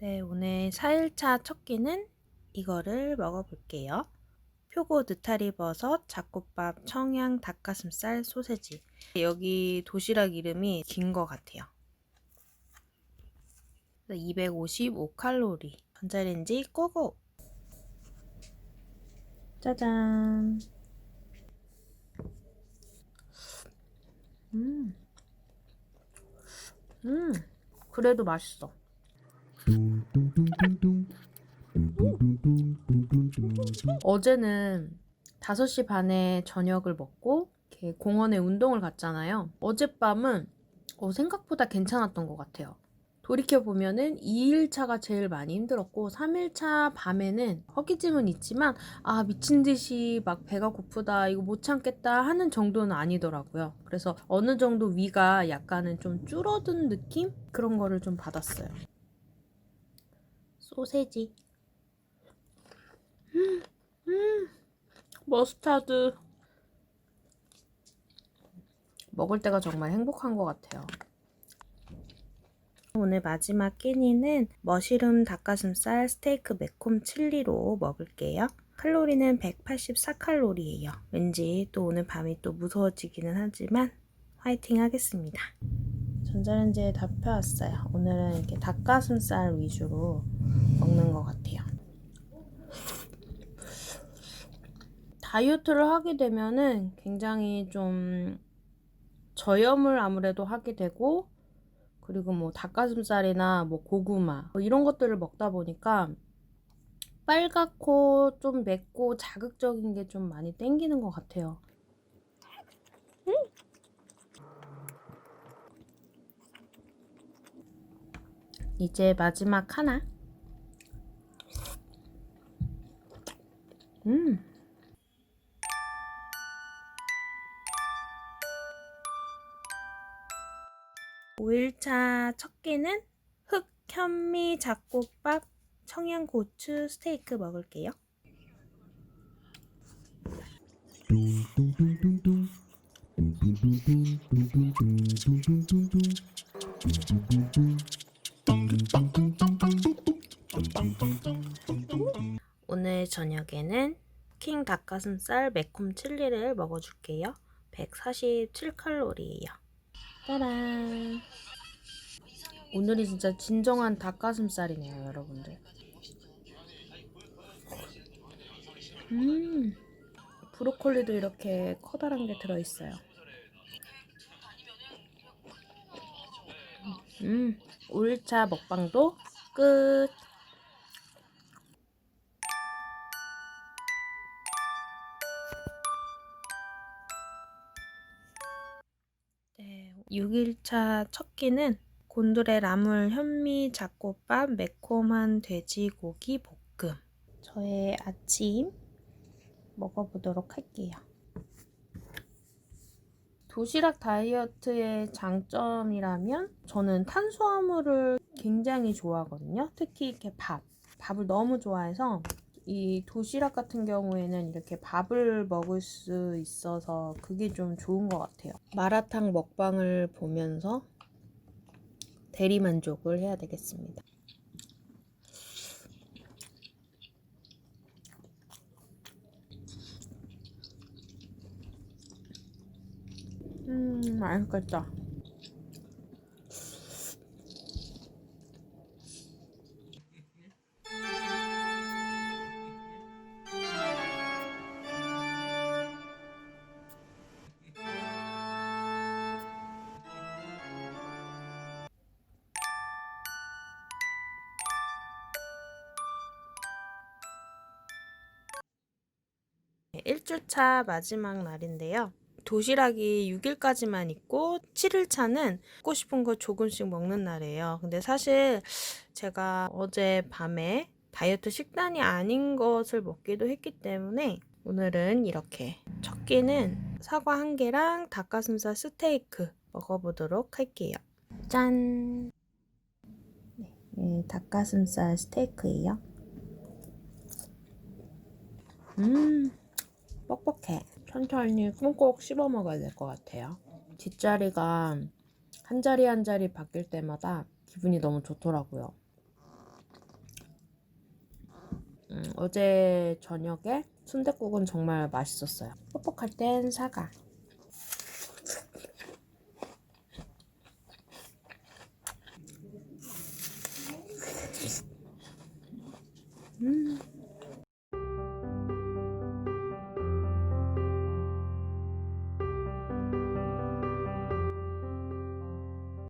네, 오늘 4일차 첫 끼는 이거를 먹어볼게요. 표고 느타리 버섯, 잡곡밥, 청양, 닭가슴살, 소세지. 여기 도시락 이름이 긴 것 같아요. 255칼로리. 전자레인지 고고! 짜잔! 음. 음. 그래도 맛있어. 어제는 5시 반에 저녁을 먹고 공원에 운동을 갔잖아요. 어젯밤은 어, 생각보다 괜찮았던 것 같아요. 돌이켜보면은 2일차가 제일 많이 힘들었고 3일차 밤에는 허기짐은 있지만 아 미친 듯이 막 배가 고프다 이거 못 참겠다 하는 정도는 아니더라고요. 그래서 어느 정도 위가 약간은 좀 줄어든 느낌? 그런 거를 좀 받았어요. 소세지. 음, 음, 머스타드. 먹을 때가 정말 행복한 것 같아요. 오늘 마지막 끼니는 머시룸 닭가슴살 스테이크 매콤 칠리로 먹을게요. 칼로리는 184칼로리예요. 왠지 또 오늘 밤이 또 무서워지기는 하지만 화이팅 하겠습니다. 전자레인지에 다 펴왔어요. 오늘은 이렇게 닭가슴살 위주로 먹는 것 같아요. 다이어트를 하게 되면은 굉장히 좀 저염을 아무래도 하게 되고 그리고 뭐 닭가슴살이나 뭐 고구마 뭐 이런 것들을 먹다 보니까 빨갛고 좀 맵고 자극적인 게 좀 많이 땡기는 것 같아요. 음! 이제 마지막 하나. 음. 오일차첫 끼는 흑, 현미, 잡곡밥, 청양고추 스테이크 먹을게요. 저녁에는 킹 닭가슴살 매콤 칠리를 먹어줄게요. 147칼로리예요. 짜란. 오늘이 진짜 진정한 닭가슴살이네요, 여러분들. 음, 브로콜리도 이렇게 커다란 게 들어있어요. 음, 5일차 먹방도 끝. 6일차 첫 끼는 곤드레 나물 현미 잡곡밥 매콤한 돼지고기 볶음. 저의 아침 먹어보도록 할게요. 도시락 다이어트의 장점이라면 저는 탄수화물을 굉장히 좋아하거든요. 특히 이렇게 밥. 밥을 너무 좋아해서 이 도시락 같은 경우에는 이렇게 밥을 먹을 수 있어서 그게 좀 좋은 것 같아요. 마라탕 먹방을 보면서 대리 만족을 해야 되겠습니다. 음, 맛있겠다. 1주차 마지막 날인데요. 도시락이 6일까지만 있고 7일차는 먹고 싶은 거 조금씩 먹는 날이에요. 근데 사실 제가 어제 밤에 다이어트 식단이 아닌 것을 먹기도 했기 때문에 오늘은 이렇게 첫 끼는 사과 한 개랑 닭가슴살 스테이크 먹어보도록 할게요. 짠! 네, 네, 닭가슴살 스테이크예요. 음, 뻑뻑해. 천천히 콩꼭 씹어 먹어야 될 것 같아요. 뒷자리가 한 자리 한 자리 바뀔 때마다 기분이 너무 좋더라고요. 음, 어제 저녁에 순대국은 정말 맛있었어요. 뻑뻑할 땐 사과,